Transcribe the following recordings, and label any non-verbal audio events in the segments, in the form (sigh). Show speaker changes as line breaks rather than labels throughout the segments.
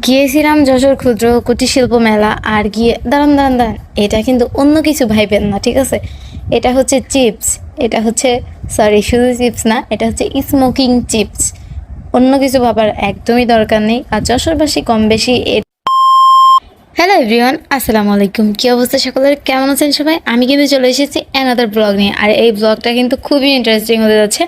গিয়েছিলাম যশোর ক্ষুদ্র কুটির শিল্প মেলা আর গিয়ে, দাঁড়ান দাঁড়ান দাঁড়ান, এটা কিন্তু অন্য কিছু ভাইবেন না, ঠিক আছে? এটা হচ্ছে চিপস, এটা হচ্ছে সরি শুধু চিপস না, এটা হচ্ছে স্মোকিং চিপস অন্য কিছু ভাবার একদমই দরকার নেই। আর যশোরবাসী কম বেশি হ্যালো এভরিওয়ান আসসালামু আলাইকুম। কী অবস্থা সকলের? কেমন আছেন সবাই? আমি কিন্তু চলে এসেছি অ্যানাদার ব্লগ নিয়ে। আর এই ব্লগটা কিন্তু খুবই ইন্টারেস্টিং হতে যাচ্ছে।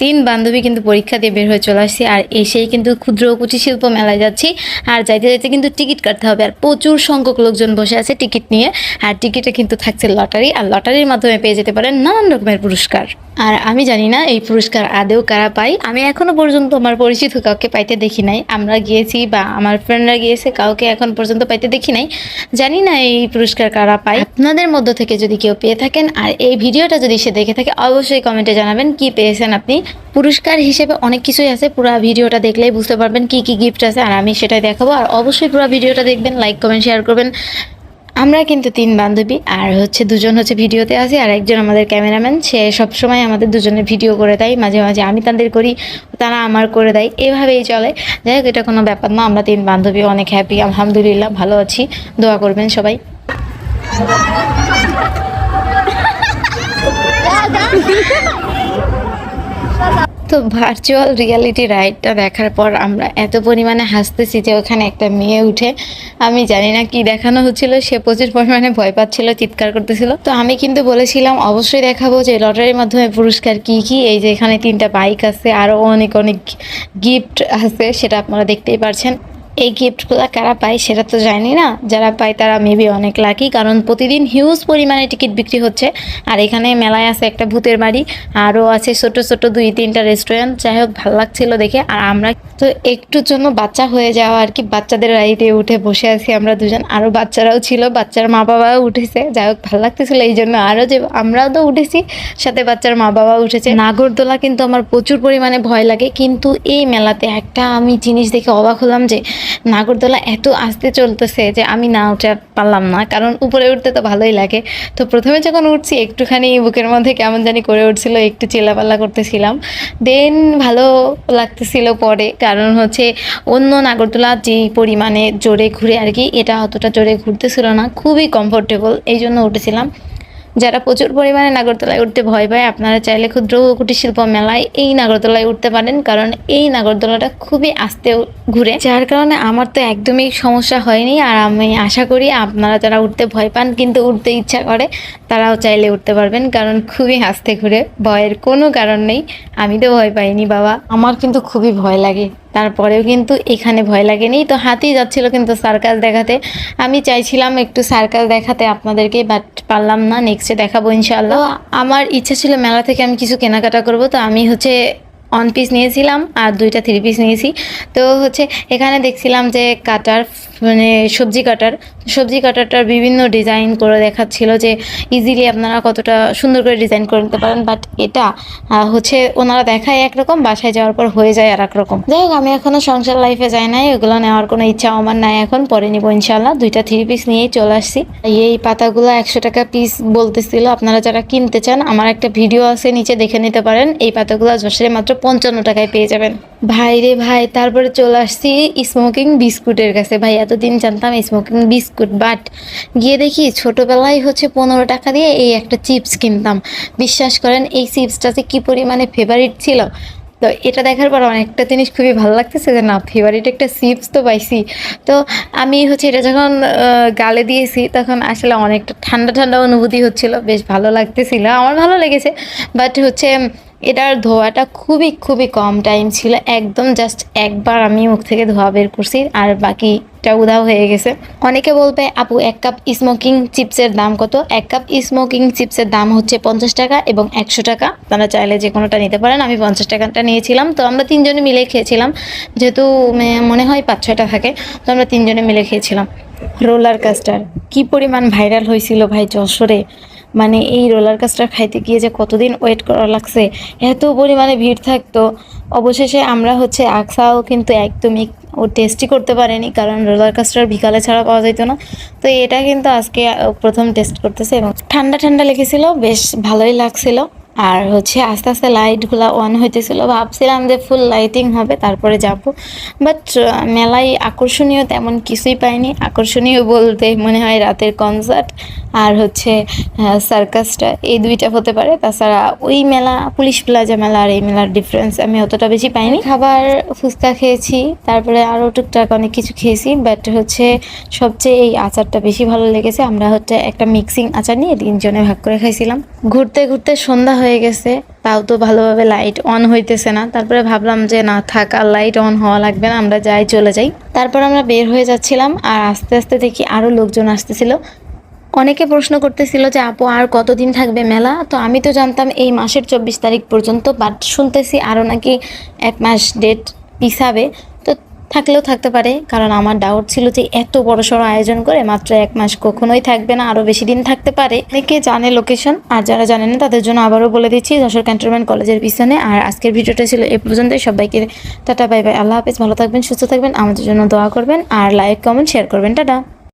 তিন বান্ধবী কিন্তু পরীক্ষা দিয়ে বের হয়ে চলে আসছি। আর এসেই কিন্তু ক্ষুদ্র কুটির শিল্প মেলায় যাচ্ছি। আর যাইতে যাইতে কিন্তু টিকিট কাটতে হবে। আর প্রচুর সংখ্যক লোকজন বসে আছে টিকিট নিয়ে। আর টিকিটে কিন্তু থাকছে লটারি। আর লটারির মাধ্যমে পেয়ে যেতে পারেন নানান রকমের পুরস্কার। আর আমি জানি না এই পুরস্কার আদেও কারা পাই আমি এখনও পর্যন্ত আমার পরিচিত কাউকে পাইতে দেখি নাই। আমরা গিয়েছি বা আমার ফ্রেন্ডরা গিয়েছে, কাউকে এখন পর্যন্ত পাইতে দেখি নাই। জানি না এই পুরস্কার কারা পায়। আপনাদের মধ্য থেকে যদি কেউ পেয়ে থাকেন আর এই ভিডিওটা যদি সে দেখে থাকে, অবশ্যই কমেন্টে জানাবেন কি পেয়েছেন আপনি। পুরস্কার হিসেবে অনেক কিছুই আছে, পুরো ভিডিওটা দেখলেই বুঝতে পারবেন কি কি গিফট আছে, আর আমি সেটাই দেখাবো। আর অবশ্যই পুরো ভিডিওটা দেখবেন লাইক কমেন্ট শেয়ার করবেন। আমরা কিন্তু তিন বান্ধবী আর হচ্ছে দুজন হচ্ছে ভিডিওতে আছি আর একজন আমাদের ক্যামেরাম্যান। সে সবসময় আমাদের দুজনের ভিডিও করে দেয় মাঝে মাঝে আমি তাদের করি তারা আমার করে দেয় এভাবেই চলে। যাই হোক এটা কোনো ব্যাপার না আমরা তিন বান্ধবী অনেক হ্যাপি আলহামদুলিল্লাহ ভালো আছি। দোয়া করবেন সবাই। (laughs) তো ভার্চুয়াল রিয়ালিটি রাইডটা দেখার পর আমরা এত পরিমাণে হাসতেছি যে ওখানে একটা মেয়ে উঠে, আমি জানি না কি দেখানো হচ্ছিল, সে প্রচুর পরিমাণে ভয় পাচ্ছিল, চিৎকার করতেছিল। তো আমি কিন্তু বলেছিলাম, অবশ্যই দেখাবো যে লটারির মাধ্যমে পুরস্কার কি কি, এই যে এখানে তিনটা বাইক আছে আরও অনেক অনেক গিফট আছে, সেটা আপনারা দেখতেই পারছেন। এই গিফটগুলো কারা পায় সেটা তো জানি না। যারা পায় তারা মেবি অনেক লাকি কারণ প্রতিদিন হিউজ পরিমাণে টিকিট বিক্রি হচ্ছে। আর এখানে মেলায় আছে একটা ভূতের বাড়ি, আরও আছে ছোট ছোট দুই তিনটা রেস্টুরেন্ট যাই হোক, ভালো লাগছিল দেখে। আর আমরা তো একটুর জন্য বাচ্চা হয়ে যাওয়া আর কি, বাচ্চাদের রাইডে উঠে বসে আছি আমরা দুজন। আরও বাচ্চারাও ছিল, বাচ্চার মা বাবাও উঠেছে। যাই হোক, ভালো লাগতেছিল এই জন্য আরও যে আমরাও তো উঠেছি, সাথে বাচ্চার মা বাবাও উঠেছে। নাগরদোলা কিন্তু আমার প্রচুর পরিমাণে ভয় লাগে, কিন্তু এই মেলাতে একটা আমি জিনিস দেখে অবাক হলাম যে নাগরদোলা এত আস্তে চলতেছে যে আমি না উঠে পারলাম না, কারণ উপরে উঠতে তো ভালোই লাগে। তো প্রথমে যখন উঠছি, একটুখানি বুকের মধ্যে কেমন জানি করে উঠছিল, একটু চিল্লাপাল্লা করতেছিলাম। দেন ভালো লাগতেছিল পরে, কারণ হচ্ছে অন্য নাগরদোলা যেই পরিমাণে জোরে ঘুরে আর কি, এটা অতটা জোরে ঘুরতেছিল না, খুবই কমফোর্টেবল এই জন্য উঠেছিলাম। যারা প্রচুর পরিমাণে নাগরদোলায় উঠতে ভয় পায়, আপনারা চাইলে ক্ষুদ্র কুটির শিল্প মেলায় এই নাগরদোলায় উঠতে পারেন, কারণ এই নাগরদোলাটা খুবই আস্তে ঘুরে। যার কারণে আমার তো একদমই সমস্যা হয়নি, আর আমি আশা করি আপনারা যারা উঠতে ভয় পান কিন্তু উঠতে ইচ্ছা করে, তারাও চাইলে উঠতে পারবেন, কারণ খুবই আস্তে ঘুরে, ভয়ের কোনো কারণ নেই। আমি তো ভয় পাইনি, বাবা। আমার কিন্তু খুবই ভয় লাগে। তারপরেও কিন্তু এখানে ভয় লাগেনি। তো হাতেই যাচ্ছিল কিন্তু সার্কাস দেখাতে। আমি চাইছিলাম একটু সার্কাস দেখাতে আপনাদেরকে, বাট পারলাম না। নেক্সটে দেখাবো ইনশাল্লাহ আমার ইচ্ছা ছিল মেলা থেকে আমি কিছু কেনাকাটা করব। তো আমি হচ্ছে অন পিস নিয়েছিলাম আর দুইটা থ্রি পিস নিয়েছি। তো হচ্ছে এখানে দেখছিলাম যে কাটার মানে সবজি কাটার। সবজি কাটারটার বিভিন্ন ডিজাইন করে দেখাচ্ছিল যে ইজিলি আপনারা কতটা সুন্দর করে ডিজাইন করে নিতে পারেন। বাট এটা হচ্ছে ওনারা দেখায় একরকম, বাসায় যাওয়ার পর হয়ে যায় আর এক রকম যাই হোক, আমি এখনও সংসার লাইফে যাই নাই। ওগুলো নেওয়ার কোনো ইচ্ছা আমার নাই এখন। পরে নিবো ইনশাল্লাহ দুইটা থ্রি পিস নিয়েই চলে আসছি। এই পাতাগুলো একশো টাকা পিস বলতেছিল। আপনারা যারা কিনতে চান, আমার একটা ভিডিও আছে, নিচে দেখে নিতে পারেন। এই পাতাগুলো যশোরে মাত্র পঞ্চান্ন টাকায় পেয়ে যাবেন। ভাই রে ভাই, তারপরে চলে আসছি স্মোকিং বিস্কুটের কাছে। ভাই এতদিন জানতাম স্মোকিং বিস্কুট বাট গিয়ে দেখি ছোটোবেলায় হচ্ছে পনেরো টাকা দিয়ে এই একটা চিপস কিনতাম। বিশ্বাস করেন, এই চিপসটা যে কী পরিমাণে ফেভারিট ছিল? তো এটা দেখার পর অনেকটা জিনিস খুবই ভালো লাগতেছে যে না ফেভারিট একটা চিপস তো পাইছি। তো আমি হচ্ছে এটা যখন গালে দিয়েছি, তখন আসলে অনেকটা ঠান্ডা ঠান্ডা অনুভূতি হচ্ছিল, বেশ ভালো লাগতেছিল। আমার ভালো লেগেছে বাট হচ্ছে এটার ধোয়াটা খুবই খুবই কম টাইম ছিল। একদম জাস্ট একবার আমি মুখ থেকে ধোয়া বের করছি আর বাকিটা উধাও হয়ে গেছে। অনেকে বলবে, আপু, এক কাপ স্মোকিং চিপসের দাম কত? এক কাপ স্মোকিং চিপসের দাম হচ্ছে পঞ্চাশ টাকা এবং একশো টাকা। আপনারা চাইলে যে কোনোটা নিতে পারেন। আমি পঞ্চাশ টাকাটা নিয়েছিলাম। তো আমরা তিনজনে মিলে খেয়েছিলাম। যেহেতু মনে হয় পাঁচ, ছয়টা থাকে, তো আমরা তিনজনে মিলে খেয়েছিলাম। রোলার কাস্টার, কি পরিমাণ ভাইরাল হয়েছিল ভাই যশোরে। মানে এই রোলার কাস্টার খাইতে গিয়ে যে কতদিন ওয়েট করা লাগছে, এত পরিমাণে ভিড় থাকতো। অবশেষে আমরা হচ্ছে আকসাও কিন্তু একদমই ও টেস্টই করতে পারেনি, কারণ রোলার কাস্টার বিকালে ছাড়া পাওয়া যেত না। তো এটা কিন্তু আজকে প্রথম টেস্ট করতেছে এবং ঠান্ডা ঠান্ডা লেগেছিলো, বেশ ভালোই লাগছিল। আর হচ্ছে আস্তে আস্তে লাইটগুলো অন হইতেছিল। ভাবছিলাম যে ফুল লাইটিং হবে, তারপরে যাব। বাট মেলায় আকর্ষণীয় তেমন কিছুই পাইনি। আকর্ষণীয় বলতে মনে হয় রাতের কনসার্ট আর হচ্ছে সার্কাসটা এই দুইটা হতে পারে। তাছাড়া ওই মেলা, পুলিশ প্লাজা মেলা আর এই মেলার ডিফারেন্স আমি অতটা বেশি পাইনি। খাবার, ফুচকা খেয়েছি, তারপরে আরও টুকটাক অনেক কিছু খেয়েছি। বাট হচ্ছে সবচেয়ে এই আচারটা বেশি ভালো লেগেছে। আমরা হচ্ছে একটা মিক্সিং আচার নিয়ে তিনজনে ভাগ করে খাইছিলাম। ঘুরতে ঘুরতে সন্ধ্যা হয়ে গেছে, তাও তো ভালোভাবে লাইট অন হইতেছে না। তারপরে ভাবলাম যে না থাক, আর লাইট অন হওয়া লাগবে না, আমরা যাই চলে যাই। তারপর আমরা বের হয়ে যাচ্ছিলাম, আর আস্তে আস্তে দেখি আরও লোকজন আসতেছিল। অনেকে প্রশ্ন করতেছিল যে, আপু, আর কতদিন থাকবে মেলা? তো আমি তো জানতাম এই মাসের চব্বিশ তারিখ পর্যন্ত বাট শুনতেছি আরও নাকি এক মাস ডেট পিছাবে। থাকলেও থাকতে পারে, কারণ আমার ডাউট ছিল যে এত বড় সড়ো আয়োজন করে মাত্র এক মাস কখনোই থাকবে না, আরও বেশি দিন থাকতে পারে। অনেকে জানে লোকেশন আর যারা জানে না, তাদের জন্য আবারও বলে দিচ্ছি যশোর ক্যান্টনমেন্ট কলেজের পিছনে। আর আজকের ভিডিওটা ছিল এ পর্যন্তই। সবাইকে টাটা বাই বাই আল্লাহ হাফেজ। ভালো থাকবেন, সুস্থ থাকবেন, আমাদের জন্য দোয়া করবেন, আর লাইক কমেন্ট শেয়ার করবেন। টাটা!